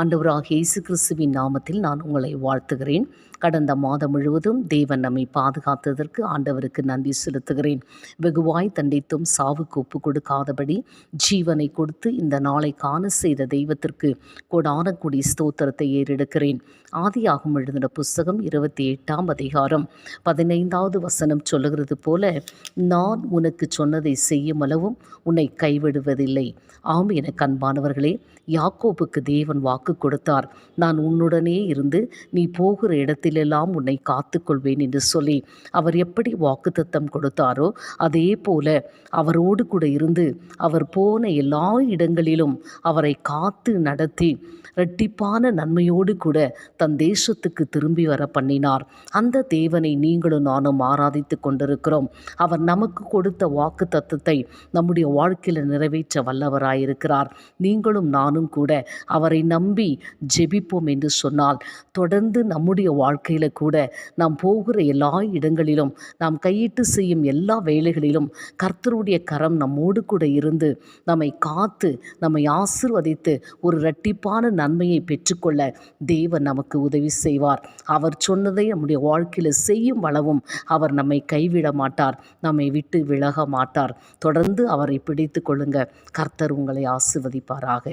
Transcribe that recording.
ஆண்டவராக இயேசு கிறிஸ்துவின் நாமத்தில் நான் உங்களை வாழ்த்துகிறேன். கடந்த மாதம் முழுவதும் தேவன் நம்மை பாதுகாத்ததற்கு ஆண்டவருக்கு நன்றி செலுத்துகிறேன். வெகுவாய் தண்டித்தும் சாவுக்கு ஒப்பு கொடுக்காதபடி ஜீவனை கொடுத்து இந்த நாளை காண செய்த தெய்வத்திற்கு கொடான ஸ்தோத்திரத்தை ஏறெடுக்கிறேன். ஆதியாகும் எழுதின புஸ்தகம் இருபத்தி எட்டாம் அதிகாரம் பதினைந்தாவது வசனம் சொல்லுகிறது போல நான் உனக்கு சொன்னதை செய்யும் அளவும் உன்னை கைவிடுவதில்லை. ஆம் என கண்பானவர்களே யாக்கோபுக்கு தேவன் வாக்கு கொடுத்தார். நான் உன்னுடனே இருந்து நீ போகிற இடத்திலெல்லாம் உன்னை காத்துக்கொள்வேன் என்று சொல்லி அவர் எப்படி வாக்குத்தத்தம் கொடுத்தாரோ அதே போல அவரோடு கூட இருந்து அவர் போன எல்லா இடங்களிலும் அவரை காத்து நடத்தி இரட்டிப்பான நன்மையோடு கூட தன் தேசத்துக்கு திரும்பி வர பண்ணினார். அந்த தேவனை நீங்களும் நானும் ஆராதித்து கொண்டிருக்கிறோம். அவர் நமக்கு கொடுத்த வாக்கு தத்துவத்தை நம்முடைய வாழ்க்கையில் நிறைவேற்ற வல்லவராயிருக்கிறார். நீங்களும் நானும் கூட அவரை நம்பி ஜெபிப்போம் என்று சொன்னால் தொடர்ந்து நம்முடைய வாழ்க்கையில் கூட நாம் போகிற எல்லா இடங்களிலும் நாம் கையிட்டு செய்யும் எல்லா வேலைகளிலும் கர்த்தருடைய கரம் நம்மோடு கூட இருந்து நம்மை காத்து நம்மை ஆசிர்வதித்து ஒரு இரட்டிப்பான நன்மையை பெற்றுக்கொள்ள தேவன் நமக்கு உதவி செய்வார். அவர் சொன்னதை நம்முடைய வாழ்க்கையில் செய்யும் அளவும் அவர் நம்மை கைவிட மாட்டார் நம்மை விட்டு விலக மாட்டார். தொடர்ந்து அவரை பிடித்து கொள்ளுங்க. கர்த்தர் உங்களை ஆசிர்வதிப்பாராக.